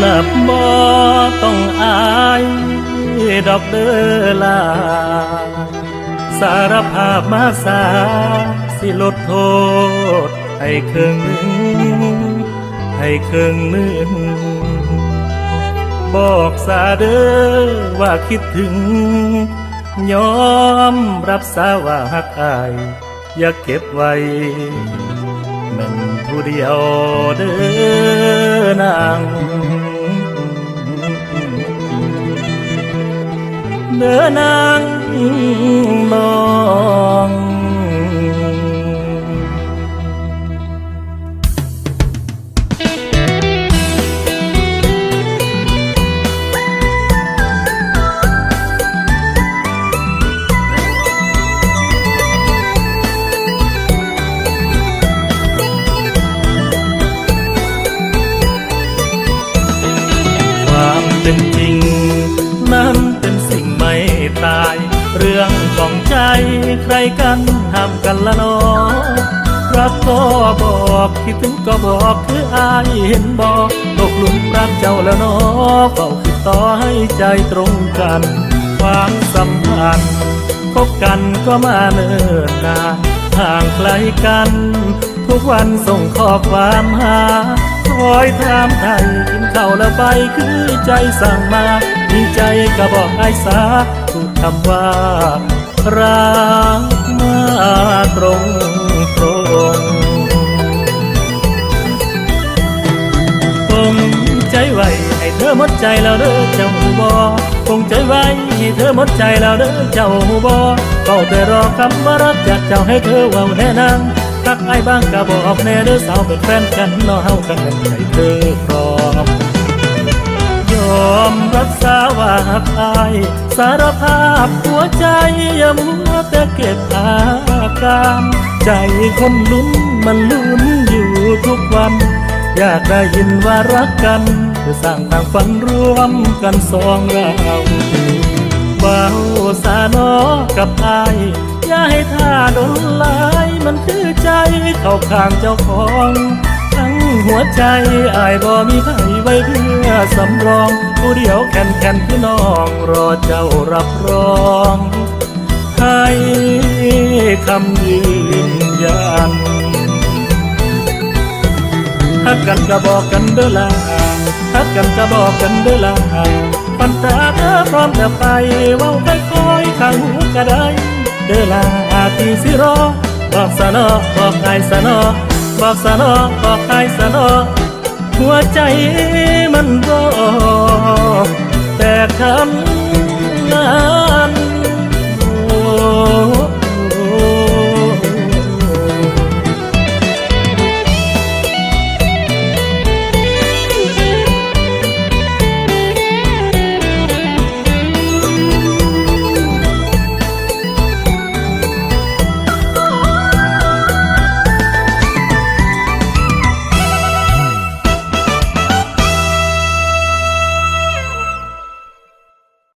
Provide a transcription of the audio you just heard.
หลับบ่ ต้องอายดอกเดอลา สารภาพมาสาสิลดโทษ ให้ครึ่งหนึ่งให้ครึ่งหนึ่งบอกสาเด้อว่าคิดถึง ยอมรับสาว่าหักอาย อย่าเก็บไว้มันผู้เดียวเด้อนาง เด้อนางมอง ใครกันห้ามกันละนอรักก็บอกคิดถึงก็บอกคืออายเห็นบอกตกหลุมรักเจ้าแล้วนอเฝ้าคิดต่อให้ใจตรงกันความสัมพันธ์พบกันก็มาเนิ่นนานห่างไกลกัน ทุกวันส่งข้อความหาคอยถามไทยกินข้าวแล้วไปคือใจสั่งมา มีใจก็บอกไอ้สาทุกคำว่า รักมาตรงตรงคงใจไว้ให้เธอหมดใจแล้วเด้อเจ้าบอคงใจไว้ให้เธอหมดใจแล้วเด้อเจ้าบอเฝ้าแต่รอคำว่ารักจากเจ้าให้เธอเว่าแน่นางทักไอ้บ้างก็บอกแน่เด้อสาวเป็นแฟนกันนอเฮากันเป็นใจเธอพร้อมยอมรับสาว่าหักอาย สารภาพหัวใจอย่ามัวแต่เก็บอาการใจคมลุ้นมันลุ้นอยู่ทุกวัน อยากได้ยินว่ารักกันเพื่อสร้างทางฝันร่วมกันสองเราเบาสาโนอกับอายอย่าให้ท่าโดนลายมันคือใจเข้าข้างเจ้าของ หัวใจอายบ่มีไผไว้เพื่อสำรอง ผู้เดียวแค่นแค่นคือน้องรอเจ้ารับรองให้คำยืนยันฮักกันก็บอกกันเด้อลาฮักกันก็บอกกันเด้อลาปันตาเธอพร้อมจะไปเว้าไปคอยข้างหูก็ได้เด้อลาที่สิรอบอกสนอบอกไอ้สนอ บอกสนอบอกไายสนอหัวใจมันบอกแต่คำนั้